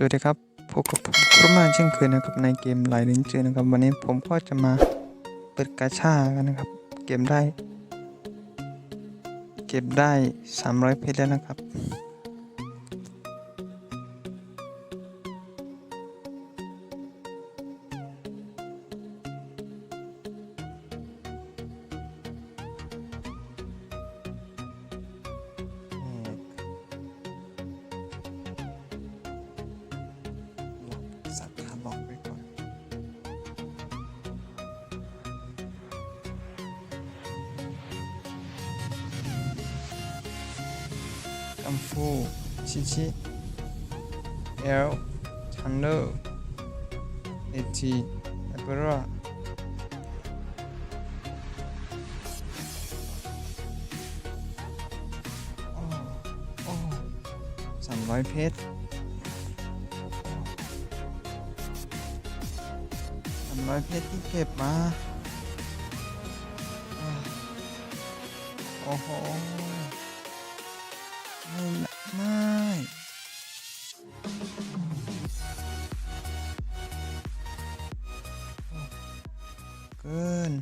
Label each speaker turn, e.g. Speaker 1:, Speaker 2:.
Speaker 1: สวัสดีครับพบกับผมครุมาเช่นเคยนะครับในเกมไลน์เลนเจอนะครับ วันนี้ผมก็จะมาเปิดกาชากันนะครับ เกมได้ เก็บได้ 300 เพชรแล้วนะครับ กัมฟูชิชิเอลทันเดอร์เอจีเอเปร่าสามร้อยเพชรสามร้อยเพชรที่เก็บมา โอ้โห ไม่นะไม่เกิน